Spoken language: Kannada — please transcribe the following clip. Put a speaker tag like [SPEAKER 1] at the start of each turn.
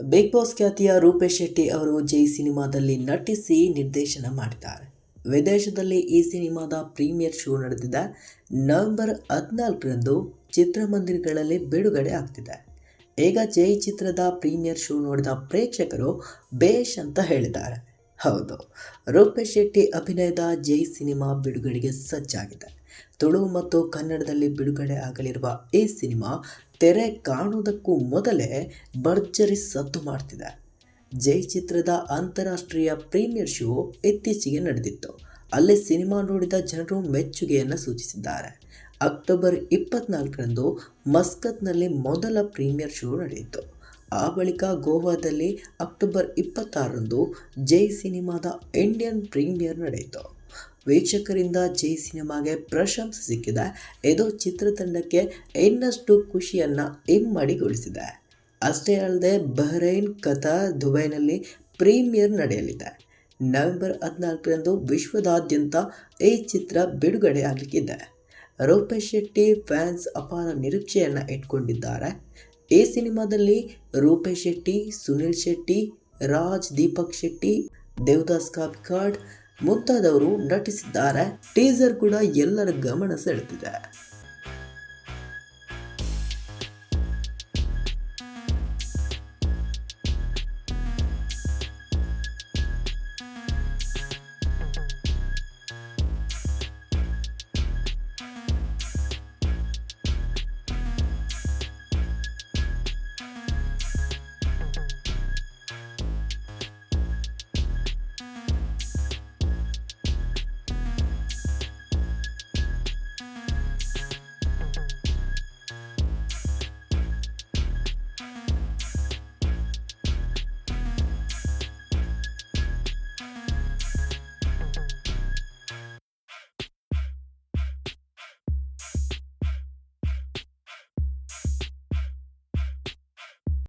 [SPEAKER 1] ಬಿಗ್ ಬಾಸ್ ಖ್ಯಾತಿಯ ರೂಪೇಶ್ ಶೆಟ್ಟಿ ಅವರು ಜೈ ಸಿನಿಮಾದಲ್ಲಿ ನಟಿಸಿ ನಿರ್ದೇಶನ ಮಾಡಿದ್ದಾರೆ. ವಿದೇಶದಲ್ಲಿ ಈ ಸಿನಿಮಾದ ಪ್ರೀಮಿಯರ್ ಶೋ ನಡೆದಿದೆ. ನವೆಂಬರ್ ಹದಿನಾಲ್ಕರಂದು ಚಿತ್ರಮಂದಿರಗಳಲ್ಲಿ ಬಿಡುಗಡೆ ಆಗ್ತಿದೆ. ಈಗ ಜೈ ಚಿತ್ರದ ಪ್ರೀಮಿಯರ್ ಶೋ ನೋಡಿದ ಪ್ರೇಕ್ಷಕರು ಬೇಷ್ ಅಂತ ಹೇಳಿದ್ದಾರೆ. ಹೌದು, ರೂಪೇಶ್ ಶೆಟ್ಟಿ ಅಭಿನಯದ ಜೈ ಸಿನಿಮಾ ಬಿಡುಗಡೆಗೆ ಸಜ್ಜಾಗಿದೆ. ತುಳು ಮತ್ತು ಕನ್ನಡದಲ್ಲಿ ಬಿಡುಗಡೆ ಆಗಲಿರುವ ಈ ಸಿನಿಮಾ ತೆರೆ ಕಾಣುವುದಕ್ಕೂ ಮೊದಲೇ ಭರ್ಜರಿ ಸದ್ದು ಮಾಡ್ತಿದೆ. ಜೈ ಚಿತ್ರದ ಅಂತಾರಾಷ್ಟ್ರೀಯ ಪ್ರೀಮಿಯರ್ ಶೋ ಇತ್ತೀಚೆಗೆ ನಡೆದಿತ್ತು. ಅಲ್ಲಿ ಸಿನಿಮಾ ನೋಡಿದ ಜನರು ಮೆಚ್ಚುಗೆಯನ್ನು ಸೂಚಿಸಿದ್ದಾರೆ. ಅಕ್ಟೋಬರ್ ಇಪ್ಪತ್ನಾಲ್ಕರಂದು ಮಸ್ಕತ್ನಲ್ಲಿ ಮೊದಲ ಪ್ರೀಮಿಯರ್ ಶೋ ನಡೆಯಿತು. ಆ ಬಳಿಕ ಗೋವಾದಲ್ಲಿ ಅಕ್ಟೋಬರ್ ಇಪ್ಪತ್ತಾರರಂದು ಜೈ ಸಿನಿಮಾದ ಇಂಡಿಯನ್ ಪ್ರೀಮಿಯರ್ ನಡೆಯಿತು. ವೀಕ್ಷಕರಿಂದ ಜೈ ಸಿನಿಮಾಗೆ ಪ್ರಶಂಸೆ ಸಿಕ್ಕಿದೆ. ಇದು ಚಿತ್ರತಂಡಕ್ಕೆ ಇನ್ನಷ್ಟು ಖುಷಿಯನ್ನು ಇಮ್ಮಡಿಗೊಳಿಸಿದೆ ಅಷ್ಟೇ ಅಲ್ಲದೆ ಬಹ್ರೈನ್ ಕಥಾ ದುಬೈನಲ್ಲಿ ಪ್ರೀಮಿಯರ್ ನಡೆಯಲಿದೆ. ನವೆಂಬರ್ ಹದಿನಾಲ್ಕರಂದು ವಿಶ್ವದಾದ್ಯಂತ ಈ ಚಿತ್ರ ಬಿಡುಗಡೆ ಆಗಲಿಕ್ಕಿದೆ. ರೂಪೇಶ್ ಶೆಟ್ಟಿ ಫ್ಯಾನ್ಸ್ ಅಪಾರ ನಿರೀಕ್ಷೆಯನ್ನು ಇಟ್ಕೊಂಡಿದ್ದಾರೆ. ಈ ಸಿನಿಮಾದಲ್ಲಿ ರೂಪೇಶ್ ಶೆಟ್ಟಿ, ಸುನಿಲ್ ಶೆಟ್ಟಿ, ರಾಜ್ ದೀಪಕ್ ಶೆಟ್ಟಿ, ದೇವದಾಸ್ ಕಾಪಿಕಾಡ್ ಮುಂತಾದವರು ನಟಿಸಿದ್ದಾರೆ. ಟೀಸರ್ ಕೂಡ ಎಲ್ಲರ ಗಮನ ಸೆಳೆದಿದೆ.